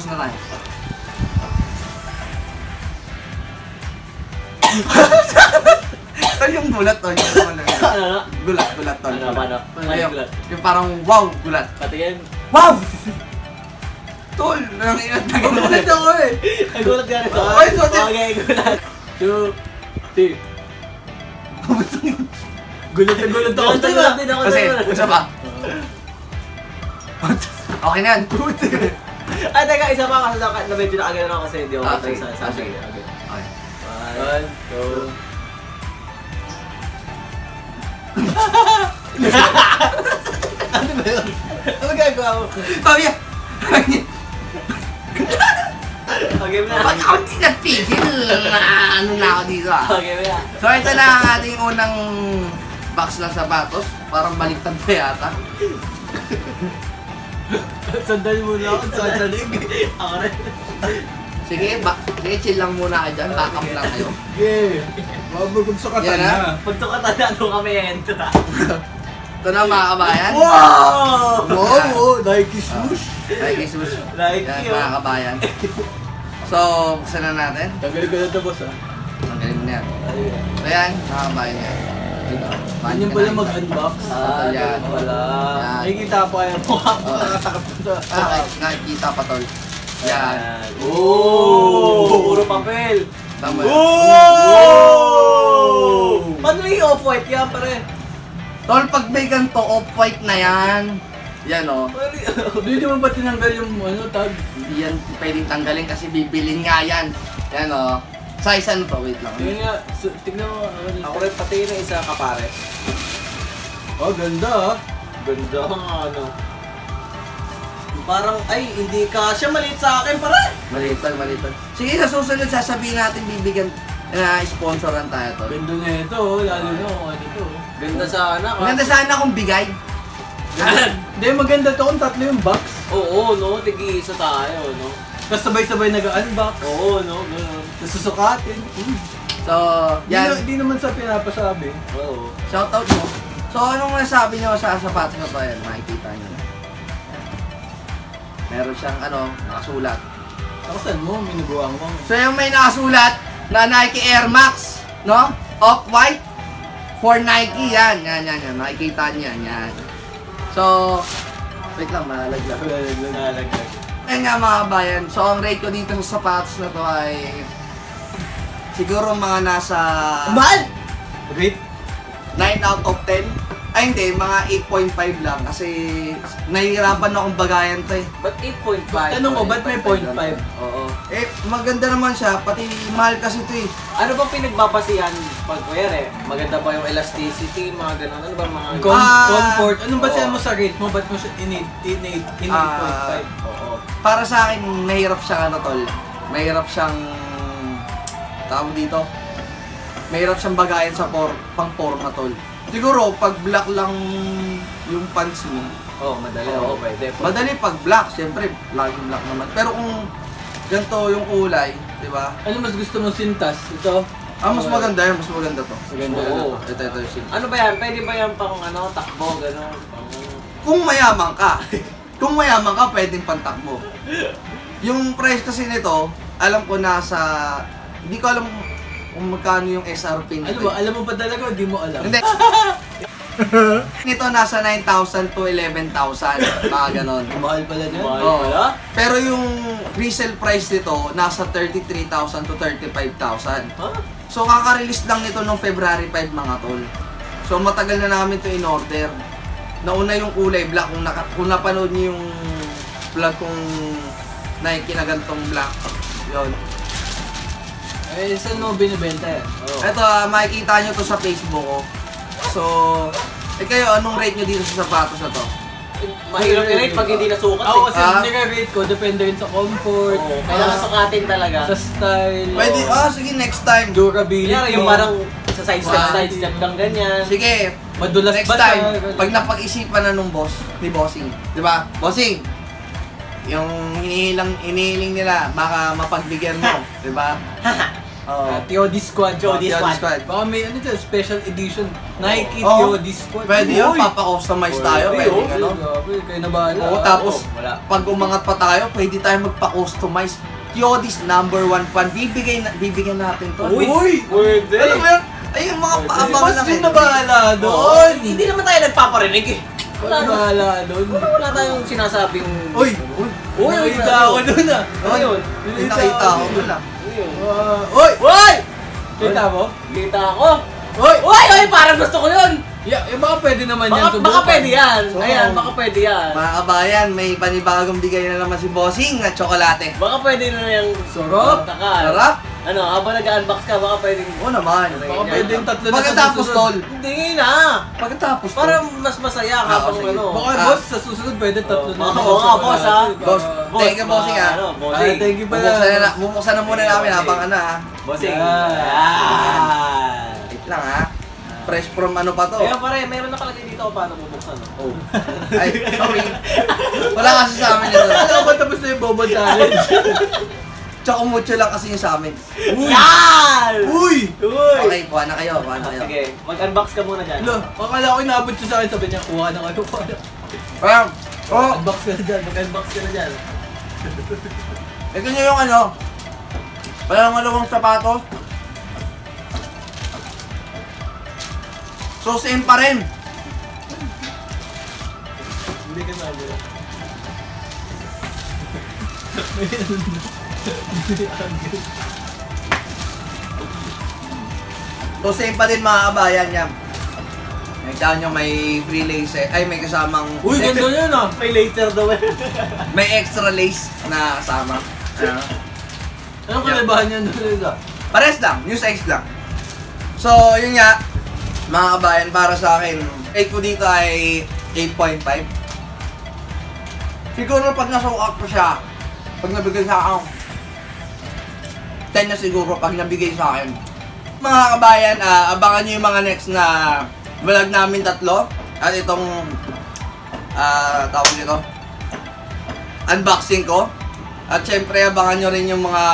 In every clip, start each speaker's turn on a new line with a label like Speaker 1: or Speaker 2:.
Speaker 1: Tapos na tayo. Tol yung gulat tol. Yung gulat.
Speaker 2: Ano na?
Speaker 1: Gulat, gulat tol.
Speaker 2: Ano, paano? Paano yung gulat?
Speaker 1: Yung parang wow, gulat.
Speaker 2: Patingin.
Speaker 1: Wow! Tol, nangingat na gulat ako eh.
Speaker 2: Nagulat ka rin.
Speaker 1: Ay, sorry.
Speaker 2: Okay, gulat. Two, three. Gulat na gulat ako.
Speaker 1: Gulat
Speaker 2: Gulat din ako.
Speaker 1: Kasi,
Speaker 2: nagulat.
Speaker 1: isa pa. Okay na yan.
Speaker 2: Ay, teka, isa pa kasi na, na medyo nakagano ako kasi hindi ako
Speaker 1: Ah, sige.
Speaker 2: sa sa
Speaker 1: Ah, sige.
Speaker 2: Okay.
Speaker 1: Okay.
Speaker 2: One, two. ano ba yun? Ano gagawa mo?
Speaker 1: Yeah.
Speaker 2: Okay na.
Speaker 1: Pag ako di nagpigil, na ano na ako dito ah.
Speaker 2: Okay na.
Speaker 1: So ito na ang ating unang box ng sapatos. Parang baliktad pa yata.
Speaker 2: Sandali muna ako sa salig. Ako rin.
Speaker 1: Sige, ba sige, chill lang muna kayo dyan. Back up lang kayo.
Speaker 3: Yeah. Mabugod sa katan
Speaker 1: Yan,
Speaker 3: na.
Speaker 2: Pagtukatan na doon kami entra.
Speaker 1: Ito na mga kabayan.
Speaker 2: Wow!
Speaker 3: Wow, oh, Nike swoosh.
Speaker 1: Ay, Jesus.
Speaker 2: Like
Speaker 1: Yan,
Speaker 2: you.
Speaker 1: mga kabayan. So, buksan na natin.
Speaker 3: Tagal ko na ito, boss, ah.
Speaker 1: Ang galing na yan. Ayan, mga kabayan yan. Dito.
Speaker 3: Ano yung pala mag-unbox?
Speaker 2: Ah,
Speaker 1: Yan.
Speaker 2: ganun pala.
Speaker 1: Yan.
Speaker 3: Nakikita pa yung mukha ko
Speaker 1: Oo.
Speaker 3: nakatakap ko sa
Speaker 1: Ah, nak- nakikita pa tol. Yan.
Speaker 2: Oh! Puro papel.
Speaker 1: Tama.
Speaker 2: Oh! Paano yung off-white yan, pare?
Speaker 1: Tol, pag may ganito, off-white na yan. Yan o.
Speaker 3: Hindi mo ba tinanggal yung ano, tag?
Speaker 1: Hindi yan pwedeng tanggalin kasi bibilin nga yan. Yan o. Size ano to? Wait lang.
Speaker 3: Tingnan nga, so, tignan mo. Ano,
Speaker 2: Ako rin pati ng isa kapare.
Speaker 3: Oh, ganda ah.
Speaker 2: Ganda ang ano. Parang, ay, hindi ka siya maliit sa akin, pare.
Speaker 1: Maliit lang, maliit lang. Sige, sa susunod sasabihin natin bibigyan na sponsoran tayo tol.
Speaker 3: Ganda na ito, oh, lalo na kung ano to.
Speaker 2: Ganda sana.
Speaker 1: Maganda sana kung bigay.
Speaker 3: Hindi, maganda to kung tatlo yung box.
Speaker 2: Oo, no? Tigi-isa tayo, no?
Speaker 3: Tapos sabay-sabay nag-unbox.
Speaker 2: Oo, no? Ganun.
Speaker 3: Tapos susukatin.
Speaker 1: So, yan.
Speaker 3: Hindi naman sa pinapasabi.
Speaker 2: Oo.
Speaker 1: Shoutout mo. So, anong nasabi nyo sa sapatos na to? Yan, makikita na. Meron siyang ano, nakasulat.
Speaker 3: Akasan mo, minuguang mo.
Speaker 1: So, yung may nakasulat na Nike Air Max, no? Off-white for Nike. Yan, yan, yan, yan. Makikita nyo yan, yan. So, wait lang, malaglag.
Speaker 2: Nalaglag.
Speaker 1: Ayun nga mga kabayan, so ang rate ko dito sa sapatos na to ay siguro mga nasa
Speaker 2: Mahal!
Speaker 3: Rate?
Speaker 1: 9 out of 10. Ay hindi, mga 8.5 lang kasi nahihirapan akong bagayan to eh.
Speaker 2: Ba't 8.5?
Speaker 3: Tanong ko, ba't may 0.5?
Speaker 2: Oo.
Speaker 1: Eh, maganda naman siya, pati mahal kasi to eh.
Speaker 2: Ano bang pinagbabasihan pag kuyari? Maganda ba yung elasticity, mga ganun? Ano ba mga...
Speaker 3: Com-
Speaker 1: Ah,
Speaker 3: comfort. Anong ba
Speaker 2: oo.
Speaker 3: siya mo sa rate mo? Ba't mo siya in 8.5? In 8.5?
Speaker 1: Ah,
Speaker 2: Oo.
Speaker 1: Para sa akin, mahirap siyang ano tol. Mahirap siyang tawag dito. Mahirap siyang bagayan sa por pang forma tol. Siguro pag black lang yung pants mo,
Speaker 2: Oo, madali. Oo, pwede.
Speaker 1: madali pag black, syempre laging black naman. Pero kung ganito yung kulay, di ba?
Speaker 3: Ano mas gusto mo sintas? Ito?
Speaker 1: Ah, mas maganda yan, mas maganda to.
Speaker 3: Maganda
Speaker 2: Oo.
Speaker 3: na.
Speaker 1: Ito, ito yung silk.
Speaker 2: Ano ba yan? Pwede ba yan pang ano, takbo, gano'n? Pang...
Speaker 1: Kung mayaman ka, kung mayaman ka, pwedeng pantakbo. Yung price kasi nito, alam ko nasa, hindi ko alam kung magkano yung SRP nito.
Speaker 3: Ano ba? Alam mo ba talaga o di mo alam?
Speaker 1: Hindi. nito nasa 9,000 to 11,000, mga ganon.
Speaker 3: Mahal pala niya.
Speaker 2: Mahal
Speaker 1: Oo.
Speaker 2: pala?
Speaker 1: Pero yung resale price nito, nasa 33,000 to 35,000.
Speaker 2: Ha?
Speaker 1: So, kaka-release lang nito nung February 5 mga tol. So, matagal na namin to in order. Nauna yung kulay black. Kung, naka, kung napanood niyo yung vlog kong Nike na gantong black. Yun.
Speaker 3: Eh, saan mo binibenta yan?
Speaker 2: Oo.
Speaker 1: Ito, ah, makikita nyo to sa Facebook ko. So, eh kayo, anong rate nyo dito sa sapatos na to?
Speaker 2: Mahirap i-rate pag hindi nasukat
Speaker 3: Ako
Speaker 2: eh.
Speaker 3: kasi
Speaker 1: Ah?
Speaker 3: nire-rate ko, depende rin sa comfort,
Speaker 2: Oo, Kailangan
Speaker 3: sa,
Speaker 2: sukatin talaga.
Speaker 3: sa style,
Speaker 1: Pwede, ah, sige, next time.
Speaker 3: durability.
Speaker 2: Kaya yung parang sa side step,
Speaker 1: Ah.
Speaker 2: side step lang ganyan.
Speaker 1: Sige,
Speaker 3: Madulas
Speaker 1: next
Speaker 3: ba
Speaker 1: time,
Speaker 3: siya?
Speaker 1: pag napag-isipan na nung boss, ni Bossing, di ba? Bossing, yung hinihilang, hinihiling nila, baka mapagbigyan mo, di ba? Oo.
Speaker 3: Ah, TOD Squad.
Speaker 2: TOD
Speaker 1: Yun,
Speaker 2: Squad.
Speaker 3: Baka may ano dyan, special edition. Nike
Speaker 1: Oo.
Speaker 3: TOD Squad.
Speaker 1: Pwede yun,
Speaker 3: Uy!
Speaker 1: papa-customize tayo,
Speaker 3: Uy,
Speaker 1: pwede
Speaker 3: oh,
Speaker 1: ano.
Speaker 3: Grabe, kayo na bahala.
Speaker 1: Oo, tapos,
Speaker 2: wala.
Speaker 1: pag umangat pa tayo, pwede tayo magpa-customize. Kyodis number one fan. Bibigay na, bibigyan natin to.
Speaker 3: Uy!
Speaker 2: Pwede!
Speaker 1: Ano ba yun? Ay, yung mga
Speaker 2: Pwede.
Speaker 1: paabang
Speaker 3: Mas
Speaker 1: eh.
Speaker 3: na bahala
Speaker 2: Oo,
Speaker 3: doon.
Speaker 2: hindi naman tayo nagpaparinig eh.
Speaker 3: Wala
Speaker 2: Wala
Speaker 3: na bahala doon.
Speaker 2: Wala tayong sinasabing...
Speaker 3: Uy!
Speaker 2: Uy!
Speaker 3: Uy! Nakita ako doon ah.
Speaker 2: Ano yun?
Speaker 1: May nakita ako doon ah.
Speaker 3: Ah, Uy!
Speaker 2: Uy!
Speaker 3: Kita mo?
Speaker 2: Kita ako!
Speaker 3: Uy!
Speaker 2: Uy! Uy! Parang gusto ko yun!
Speaker 3: Yeah, eh, baka pwede naman yan
Speaker 2: Baka,
Speaker 3: subukan.
Speaker 2: baka pwede yan.
Speaker 1: So,
Speaker 2: Ayan, baka pwede yan.
Speaker 1: Mga kabayan, may panibagong bigay na naman si Bossing na tsokolate.
Speaker 2: Baka pwede na yung...
Speaker 3: Sarap.
Speaker 1: Sarap?
Speaker 2: Ano, habang nag-unbox ka, baka pwede...
Speaker 1: Oo naman.
Speaker 3: Baka pwede yung tatlo na
Speaker 1: Pagkatapos,
Speaker 3: sa
Speaker 1: tol.
Speaker 3: susunod.
Speaker 2: Hindi na!
Speaker 1: Pagkatapos,
Speaker 2: Para
Speaker 1: tol.
Speaker 2: mas masaya
Speaker 1: Ah,
Speaker 2: habang
Speaker 1: sige.
Speaker 2: ano.
Speaker 3: Baka
Speaker 1: Ah.
Speaker 3: boss, sa susunod pwede tatlo
Speaker 2: Oo,
Speaker 3: na.
Speaker 2: baka- oo nga, boss, ah.
Speaker 1: Boss,
Speaker 2: Boss,
Speaker 1: thank you, Bossing
Speaker 2: mga
Speaker 1: ah.
Speaker 2: Ano,
Speaker 3: Ah,
Speaker 2: bossing.
Speaker 3: thank you pala.
Speaker 1: Bubuksan na, na, bubuksan na muna namin habang ano ah.
Speaker 2: Bossing.
Speaker 3: Yan.
Speaker 2: Yan.
Speaker 1: Wait lang ah. Fresh from ano pa to.
Speaker 2: Kaya pare, meron nakalagay dito kung paano bubuksan. no?
Speaker 1: Oh. Ay, sorry. Wala kasi sa amin ito.
Speaker 3: Ano ba tapos na yung Bobo Challenge?
Speaker 1: Tsaka mucho lang kasi yung sa amin.
Speaker 2: Yan!
Speaker 3: Uy!
Speaker 2: Uy!
Speaker 1: Okay, kuha na kayo, kuha na kayo.
Speaker 2: Sige, mag-unbox ka muna dyan.
Speaker 3: Lo, akala ko inabot siya sa akin, sabi niya, kuha na kayo, kuha na.
Speaker 1: Ayan. Oh,
Speaker 3: Unbox ka na dyan, mag-unbox ka na dyan.
Speaker 1: ito nyo yung ano. Walang malawang sapatos. So, same pa rin.
Speaker 3: Hindi ka sabi.
Speaker 1: So, same pa din mga kabayan yan. Nakita nyo may free lace eh. Ay, may kasamang...
Speaker 3: Uy, ganda yun ah!
Speaker 2: May later daw eh.
Speaker 1: May extra lace na kasama. Ano?
Speaker 3: Anong kaibahan niyan doon isa?
Speaker 1: Pares lang, new size lang. So, yun nga, mga kabayan, para sa akin, 8 ko dito ay 8.5. Siguro pag nasukat ko siya, pag nabigay sa akin, 10 na siguro pag nabigay sa akin. Mga kabayan, ah, abangan nyo yung mga next na vlog namin tatlo. At itong, ah, tawag nito, unboxing ko. At syempre, abangan nyo rin yung mga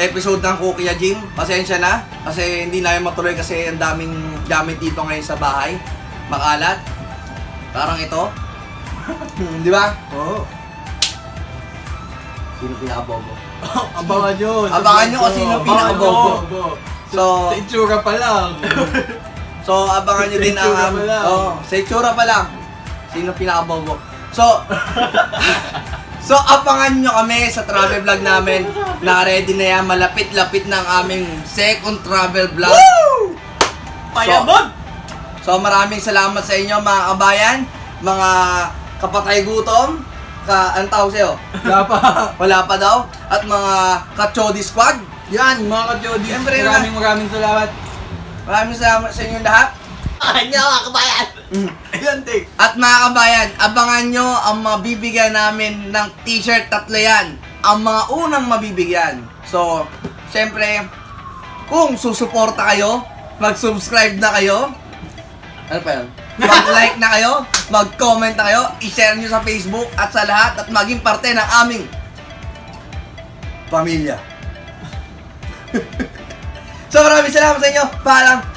Speaker 1: episode ng Kuya Jim. Pasensya na. Kasi hindi namin matuloy kasi ang daming gamit dito ngayon sa bahay. Makalat. Parang ito. Di ba?
Speaker 3: Oo.
Speaker 1: Sino pinakabobo?
Speaker 3: Abangan nyo.
Speaker 1: Abangan nyo kung sino pinakabobo.
Speaker 3: So,
Speaker 1: So-
Speaker 3: sa itsura pa lang.
Speaker 1: So, abangan nyo
Speaker 3: Sa
Speaker 1: din ang...
Speaker 3: itsura pa lang.
Speaker 1: Oh, sa itsura pa lang. Sino pinakabobo? So, so abangan nyo kami sa travel vlog namin. Na-ready na yan. Malapit-lapit na ang aming second travel vlog.
Speaker 2: Payabag!
Speaker 1: So maraming salamat sa inyo mga kabayan, mga kapatay gutom, ka, ang tawag sa'yo?
Speaker 3: Wala pa.
Speaker 1: Wala pa daw. At mga kachodi squad,
Speaker 3: Yan, mga ka-Jody.
Speaker 1: Siyempre
Speaker 3: Maraming maraming salamat.
Speaker 1: maraming salamat sa inyo lahat.
Speaker 2: Ano mga kabayan?
Speaker 1: Mm.
Speaker 3: Ayan, take.
Speaker 1: At mga kabayan, abangan nyo ang mabibigyan namin ng t-shirt tatlo yan. Ang mga unang mabibigyan. So, syempre, kung susuporta kayo, mag-subscribe na kayo. Ano pa yun? Mag-like na kayo, mag-comment na kayo, i-share nyo sa Facebook at sa lahat at maging parte ng aming pamilya. so maraming salamat sa inyo. Paalam.